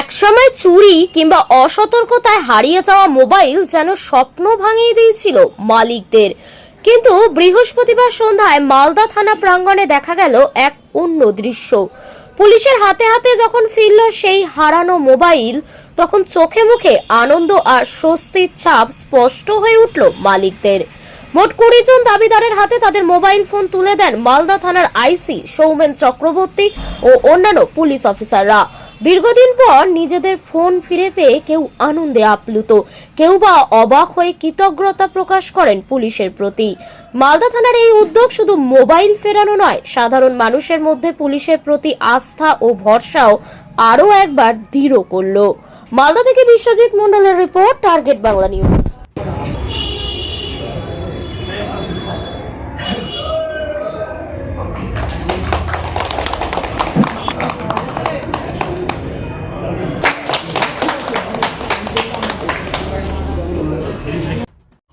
একসময় চুরি কিংবা অসতর্কতায় হারিয়ে যাওয়া মোবাইল যেন স্বপ্ন ভাঙিয়ে দিয়েছিল মালিকদের। কিন্তু বৃহস্পতিবার সন্ধ্যায় মালদা থানা প্রাঙ্গণে দেখা গেল এক অন্য দৃশ্য। পুলিশের হাতে হাতে যখন ফিরল সেই হারানো মোবাইল, তখন চোখে মুখে আনন্দ আর স্বস্তির ছাপ স্পষ্ট হয়ে উঠল মালিকদের। মোট কুড়ি জন দাবিদারের হাতে তাদের মোবাইল ফোন তুলে দেন মালদা থানার আইসি সৌমেন চক্রবর্তী ও অন্যান্য পুলিশ অফিসাররা। দীর্ঘদিন পর নিজেদের ফোন ফিরে পেয়ে কেউ আনন্দে আপ্লুত। কেউ বা অবাক হয়ে কৃতজ্ঞতা প্রকাশ করেন পুলিশের প্রতি। মালদা থানার এই উদ্যোগ শুধু মোবাইল ফেরানো নয়, সাধারণ মানুষের মধ্যে পুলিশের প্রতি আস্থা ও ভরসাও আরও একবার দৃঢ় করল। মালদা থেকে বিশ্বজিৎ মণ্ডলের report, target Bangla news.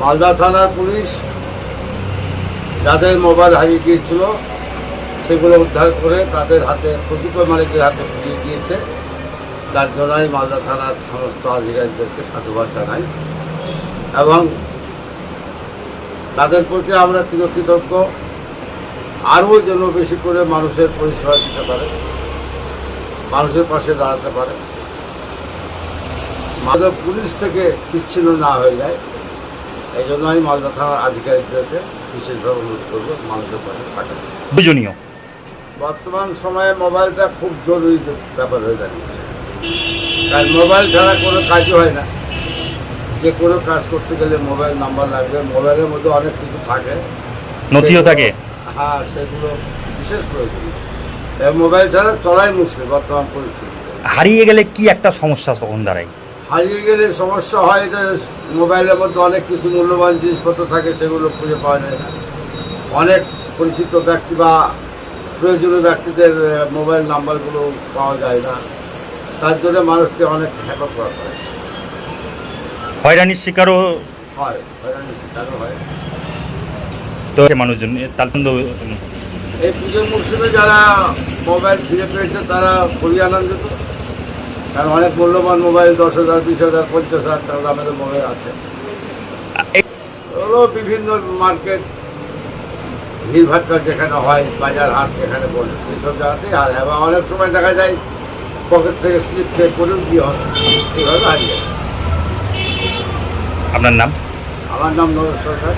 Malda থানার পুলিশ যাদের মোবাইল হারিয়ে গিয়েছিল, সেগুলো উদ্ধার করে তাদের হাতে কতিপয় মালিকের হাতে ফিরিয়ে দিয়েছে। তার জন্যই মালদা থানার সমস্ত আধিকারিকদেরকে সাধুবাদ জানাই। এবং তাদের প্রতি আমরা চিরকৃতজ্ঞ। আরও যেন বেশি করে মানুষের পরিষেবা দিতে পারে, মানুষের পাশে দাঁড়াতে পারে। মালদা পুলিশ থেকে বিচ্ছিন্ন না হয়ে যায়। এই জন্য আমি মালদা থানার আধিকারিকদেরকে বিশেষভাবে অনুরোধ করব মানুষের পাশে প্রয়োজনীয়। বর্তমান সময়ে মোবাইলটা খুব জরুরি ব্যাপার হয়ে দাঁড়িয়েছে। কারণ মোবাইল ছাড়া কোনো কাজই হয় না। যে কোনো কাজ করতে গেলে মোবাইল নাম্বার লাগবে। মোবাইলের মধ্যে অনেক কিছু থাকে। নথিও থাকে। হ্যাঁ সেগুলো বিশেষ প্রয়োজন। এই মোবাইল ছাড়া চলাই মুশকিল বর্তমান পরিস্থিতিতে। হারিয়ে গেলে কি একটা সমস্যা তখন দাঁড়ায়? হারিয়ে গেলে সমস্যা হয় যে মোবাইলের মধ্যে অনেক কিছু মূল্যবান জিনিসপত্র থাকে সেগুলো খুঁজে পাওয়া যায় না। অনেক পরিচিত ব্যক্তি বা প্রয়োজনীয় ব্যক্তিদের মোবাইল নাম্বারগুলো পাওয়া যায় না। তার জন্য মানুষকে অনেক হ্যাপা করা হয়। হয়রানির শিকারও হয় হয়রানির শিকারও হয়। তো মানুষজন তার জন্য এই পুজোর মরশুমে যারা মোবাইল ফিরে পেয়েছে তারা খুবই আনন্দিত। কারণ অনেক মূল্যবান মোবাইল দশ হাজার বিশ হাজার পঞ্চাশ হাজার টাকা দামের মোবাইল আছে। হলো বিভিন্ন মার্কেট ভিড়ভাট্টা যেখানে হয় বাজার হাট যেখানে বলে সেই সব জায়গাতেই আর এবার অনেক সময় দেখা যায় পকেট থেকে স্লিপ চেক করেও দিয়ে হয় এইভাবে হারিয়ে। আপনার নাম? আমার নাম নরেশ সরকার।